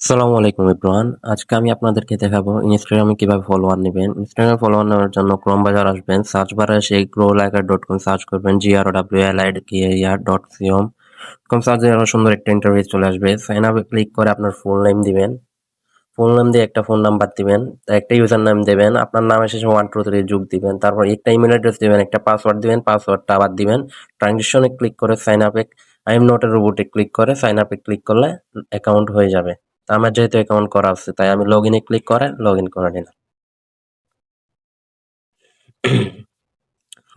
আসসালামু আলাইকুম ইব্রাহান আজকে আমি আপনাদেরকে দেখাবো ইনস্টাগ্রামে কীভাবে ফলোয়ার নেবেন। ইনস্টাগ্রামে ফলোয়ার নেওয়ার জন্য ক্রোম বাজার আসবেন। সার্চ বারে এসে grow liker dot com search করবেন G R W L I K R dot C O M com search দিয়ে আরও সুন্দর একটা ইন্টারভিউ চলে আসবে। সাইন আপে ক্লিক করে আপনার ফুল নেম দিবেন। ফুল নেম দিয়ে একটা ফোন নাম্বার দিবেন, একটা ইউজার নাম দেবেন, আপনার নামের শেষে ওয়ান টু থ্রি যুগ দিবেন। তারপর একটা ইমেল অ্যাড্রেস দিবেন, একটা পাসওয়ার্ড দিবেন পাসওয়ার্ডটা আবার দিবেন। ট্রানজেকশনে ক্লিক করে সাইন আপে আই এম নট এর রোবটে ক্লিক করে সাইন আপে ক্লিক করলে অ্যাকাউন্ট হয়ে যাবে। আমার যেহেতু অ্যাকাউন্ট করা আছে, তাই আমি লগ ইনে ক্লিক করে লগ ইন করে নিলাম।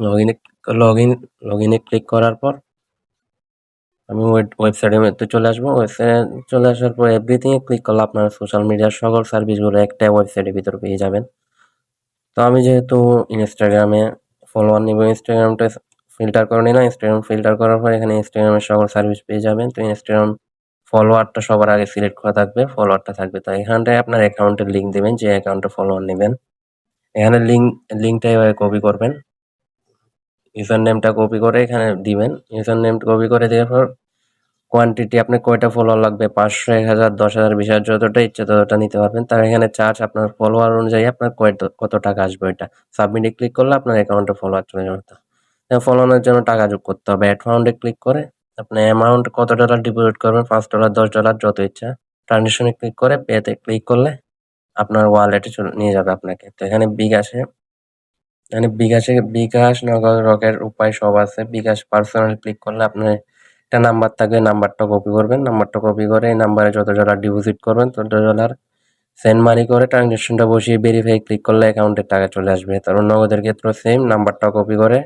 লগ ইনে লগ ইন লগ ইনে ক্লিক করার পর আমি ওয়েবসাইটের মধ্যে চলে আসব। ওয়েবসাইটে চলে আসার পর এভরিথিং এ ক্লিক করলে আপনার সোশ্যাল মিডিয়ার সকল সার্ভিসগুলো একটা ওয়েবসাইটের ভিতর পেয়ে যাবেন। তো আমি যেহেতু ইনস্টাগ্রামে ফলোয়ার নিব ইনস্টাগ্রামটা ফিল্টার করে নিলাম। ইনস্টাগ্রাম ফিল্টার করার পর এখানে ইনস্টাগ্রামের সকল সার্ভিস পেয়ে যাবেন। তো ইনস্টাগ্রাম ফলোয়ারটা সবার আগে সিলেক্ট করা থাকবে ফলোয়ারটা থাকবে। তো এখানটায় আপনার অ্যাকাউন্টের লিঙ্ক দেবেন, যে অ্যাকাউন্টে ফলোয়ার নেবেন। এখানে লিঙ্ক লিঙ্কটা এভাবে কপি করবেন। ইউজার নেমটা কপি করে এখানে দিবেন। ইউজার নেমটা কপি করে দেওয়ার পর কোয়ান্টিটি আপনি কয়টা ফলোয়ার লাগবে? পাঁচশো এক হাজার, দশ হাজার, বিশ হাজার, যতটা ইচ্ছে ততটা নিতে পারবেন। তার এখানে চার্জ আপনার ফলোয়ার অনুযায়ী আপনার কত টাকা আসবে ওইটা। সাবমিটে ক্লিক করলে আপনার অ্যাকাউন্টে ফলোয়ার চলে যাবে। ফলোয়ারের জন্য টাকা যোগ করতে হবে। অ্যাড ফাউন্ডে ক্লিক করে আপনি অ্যামাউন্ট কত ডলার ডিপোজিট করবেন পাঁচ ডলার দশ ডলার যত ইচ্ছা। ট্রানজেকশনে ক্লিক করে পেতে ক্লিক করলে আপনার ওয়ালেটে চলে, নিয়ে যাবে আপনাকে। তো এখানে বিকাশে এখানে বিকাশে, বিকাশ, নগদ রকের উপায় সব আছে। বিকাশ পার্সোনাল ক্লিক করলে আপনার একটা নাম্বার থাকবে নাম্বারটা কপি করবেন। নাম্বারটা কপি করে এই নাম্বারে যত ডলার ডিপোজিট করবেন, তত ডলার সেন্ড মানি করে ট্রানজেকশনটা বসিয়ে ভেরিফাই ক্লিক করলে অ্যাকাউন্টের টাকা চলে আসবে। তারপর নগদের ক্ষেত্রে সেম নাম্বারটা কপি করে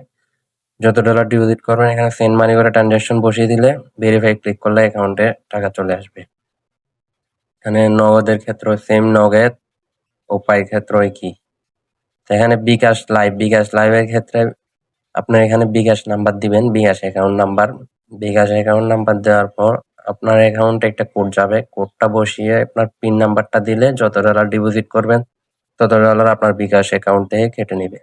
যত ডলার ডিপোজিট করবেন, এখানে সেন্ড মানি করে ট্রানজাকশন বসিয়ে দিলে ভেরিফাই ক্লিক করলে অ্যাকাউন্টে টাকা চলে আসবে। এখানে নগদের ক্ষেত্র সেম নগদ, উপায় ক্ষেত্র কি? এখানে বিকাশ লাইভ বিকাশ লাইভের ক্ষেত্রে আপনার এখানে বিকাশ নাম্বার দিবেন, bKash account number bKash account number দেওয়ার পর আপনার অ্যাকাউন্টে একটা কোড যাবে। কোডটা বসিয়ে আপনার পিন নাম্বারটা দিলে যত ডলার ডিপোজিট করবেন, তত ডলার আপনার বিকাশ অ্যাকাউন্ট থেকে কেটে নেবে।